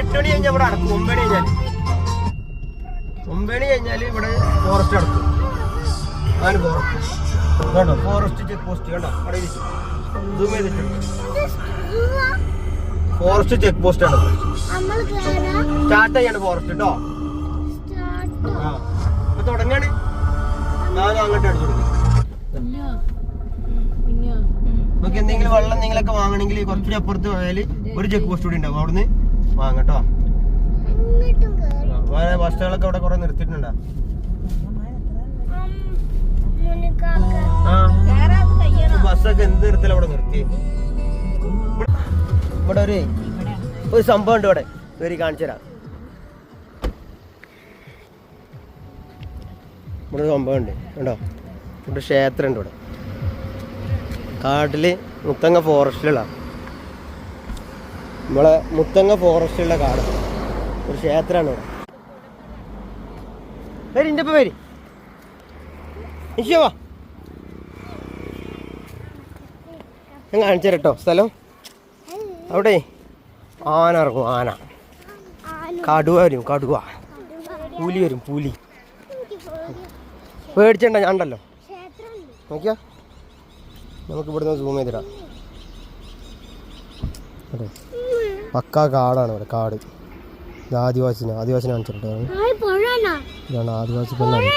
എട്ട് മണി കഴിഞ്ഞാൽ ഇവിടെ അടക്കും ഒമ്പത് കഴിഞ്ഞാൽ ഒമ്പത് കഴിഞ്ഞാൽ ഇവിടെ ഫോറസ്റ്റ് അടക്കും അതാണ് ഫോറസ്റ്റ് കേട്ടോ ഫോറസ്റ്റ് ചെക്ക് പോസ്റ്റ് കേട്ടോ അവിടെ സൂം ചെയ്തിട്ടുണ്ട് ഫോറസ്റ്റ് ചെക്ക് പോസ്റ്റ് ആണ്. സ്റ്റാർട്ട് ചെയ്യാണ് ഫോറസ്റ്റ് കേട്ടോ ആ. അപ്പൊ തുടങ്ങാണ്. ഞാനും അങ്ങോട്ട് അടിച്ചു കൊടുക്കും. നമുക്ക് എന്തെങ്കിലും വെള്ളം എന്തെങ്കിലുമൊക്കെ വാങ്ങണമെങ്കിൽ കുറച്ചുകൂടി അപ്പുറത്ത് പോയാൽ ഒരു ചെക്ക് പോസ്റ്റ് കൂടി ഉണ്ടാവും. അവിടുന്ന് വാങ്ങട്ടോ? വേറെ ബസ്സുകളൊക്കെ അവിടെ കുറെ നിർത്തിയിട്ടുണ്ടോ? ബസ്സൊക്കെ എന്ത് നിർത്തല അവിടെ നിർത്തി ഇവിടെ ഒരു ഒരു സംഭവം ഉണ്ട് ഇവിടെ. ഇവർ കാണിച്ചു തരാം. ഇവിടെ ഒരു സംഭവം ഉണ്ട്. കണ്ടോ? ഇവിടെ ക്ഷേത്രം ഉണ്ട് ഇവിടെ. കാട്ടിൽ മുത്തങ്ങ ഫോറസ്റ്റിലുള്ള നമ്മളെ മുത്തങ്ങ ഫോറസ്റ്റിലുള്ള കാട്. ഒരു ക്ഷേത്രമാണ് വരി എന്റെ വരി. നിശ്ചയവാ ഞാൻ കാണിച്ചു തരട്ടോ സ്ഥലം. അവിടെ ആന ഇറങ്ങും ആന. കടുവ വരും കടുവ. പൂലി വരും പൂലി. പേടിച്ചണ്ട ഞാൻ ഉണ്ടല്ലോ. നോക്കിയാ? നമുക്ക് ഇവിടുന്ന് സൂം ചെയ്തിടാം. അതെ. പക്കാ കാടാണ് ഇവിടെ കാട്. ഇത് ആദിവാസിനെ ആദിവാസിനെ കാണിച്ചിട്ടുണ്ട്. ഇതാണ് ആദിവാസി പെണ്ണാണ്